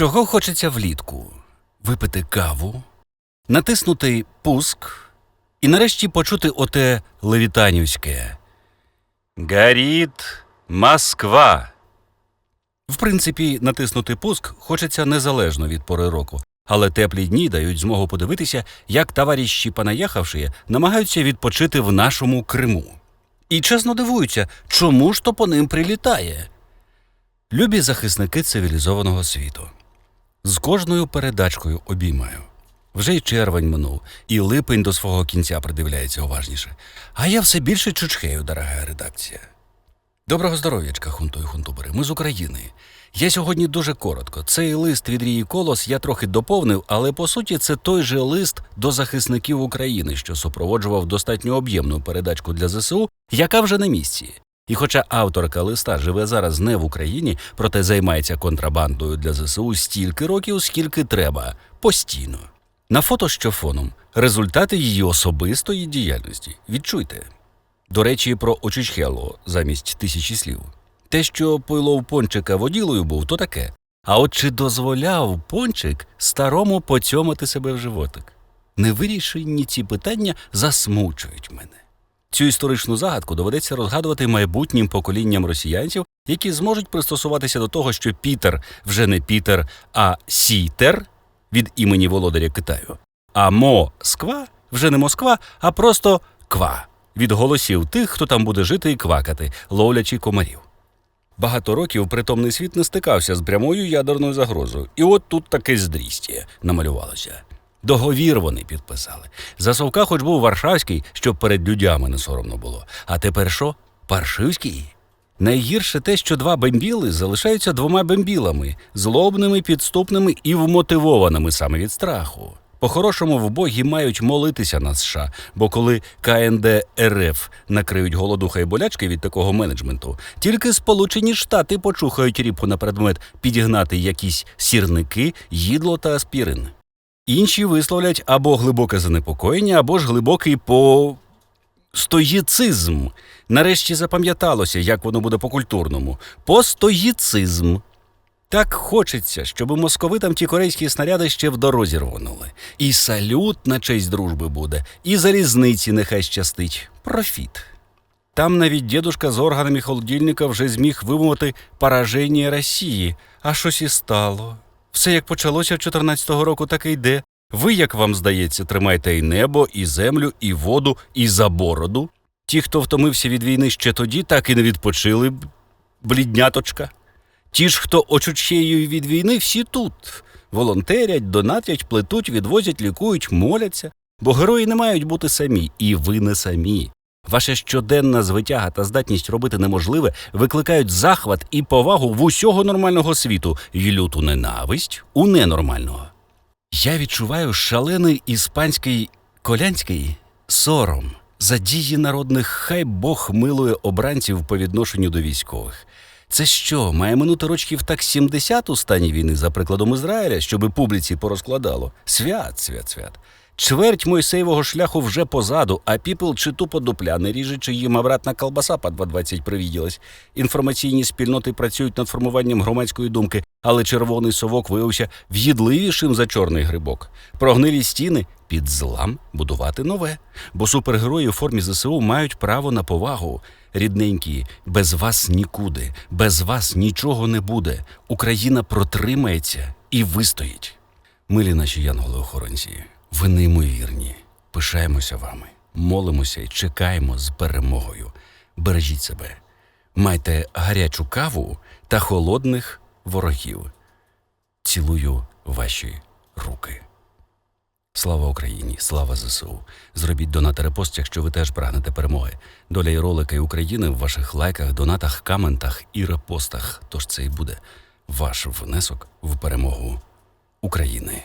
Чого хочеться влітку? Випити каву, натиснути пуск і нарешті почути оте левітанівське. Горить Москва. В принципі, натиснути пуск хочеться незалежно від пори року, але теплі дні дають змогу подивитися, як товариші понаїхавші намагаються відпочити в нашому Криму. І чесно дивуються, чому ж то по ним прилітає. Любі захисники цивілізованого світу. З кожною передачкою обіймаю. Вже й червень минув, і липень до свого кінця придивляється уважніше. А я все більше чучхею, дорога редакція. Доброго здоров'ячка, хунто і хунтубери. Ми з України. Я сьогодні дуже коротко. Цей лист від Рії Колос я трохи доповнив, але по суті це той же лист до захисників України, що супроводжував достатньо об'ємну передачку для ЗСУ, яка вже на місці. І хоча авторка листа живе зараз не в Україні, проте займається контрабандою для ЗСУ стільки років, скільки треба, постійно. На фото що фоном результати її особистої діяльності. Відчуйте. До речі, про Очучхело замість тисячі слів. Те, що пойлов пончика воділою був, то таке. А от чи дозволяв пончик старому поцьомати себе в животик? Невирішені ці питання засмучують мене. Цю історичну загадку доведеться розгадувати майбутнім поколінням росіянців, які зможуть пристосуватися до того, що Пітер вже не Пітер, а Сітер від імені володаря Китаю, а Москва вже не Москва, а просто Ква від голосів тих, хто там буде жити і квакати, ловлячи комарів. Багато років притомний світ не стикався з прямою ядерною загрозою, і от тут таке здрістя намалювалося. Договір вони підписали. За совка хоч був Варшавський, щоб перед людями не соромно було. А тепер що? Паршивський? Найгірше те, що два бембіли залишаються двома бембілами, злобними, підступними і вмотивованими саме від страху. По-хорошому в богі мають молитися на США, бо коли КНД РФ накриють голодуха і болячки від такого менеджменту, тільки Сполучені Штати почухають рібку на предмет підігнати якісь сірники, їдло та аспірин. Інші висловлять або глибоке занепокоєння, або ж глибокий по стоїцизм. Нарешті запам'яталося, як воно буде по-культурному. Постоїцизм. Так хочеться, щоб московитам ті корейські снаряди ще в дорозі рвонули. І салют на честь дружби буде, і залізниці нехай щастить. Профіт. Там навіть дідушка з органами холодильника вже зміг вимовити пораження Росії. А щось і стало. Все як почалося 14-го року, так і йде. Ви, як вам здається, тримайте і небо, і землю, і воду, і за бороду. Ті, хто втомився від війни ще тоді, так і не відпочили, б- блідняточка. Ті ж, хто очучею від війни, всі тут. Волонтерять, донатять, плетуть, відвозять, лікують, моляться. Бо герої не мають бути самі, і ви не самі. Ваша щоденна звитяга та здатність робити неможливе викликають захват і повагу в усього нормального світу і люту ненависть у ненормального. Я відчуваю шалений іспанський колянський сором за дії народних хай Бог милує обранців по відношенню до військових. Це що, має минути рочків так 70 у стані війни, за прикладом Ізраїля, щоби публіці порозкладало? Свят, свят, свят. Чверть Мойсеєвого шляху вже позаду, а піпл чи тупо дупля не ріже, чи їм обратна колбаса по 2.20 привіділась. Інформаційні спільноти працюють над формуванням громадської думки, але червоний совок виявився в'їдливішим за чорний грибок. Прогнилі стіни під злам будувати нове. Бо супергерої у формі ЗСУ мають право на повагу. Рідненькі, без вас нікуди, без вас нічого не буде. Україна протримається і вистоїть. Милі наші янголи-охоронці, ви неймовірні. Пишаємося вами, молимося і чекаємо з перемогою. Бережіть себе, майте гарячу каву та холодних ворогів. Цілую ваші руки. Слава Україні, слава ЗСУ. Зробіть донат репост, якщо ви теж прагнете перемоги. Доля і ролика і України в ваших лайках, донатах, коментах і репостах. Тож це і буде ваш внесок в перемогу України.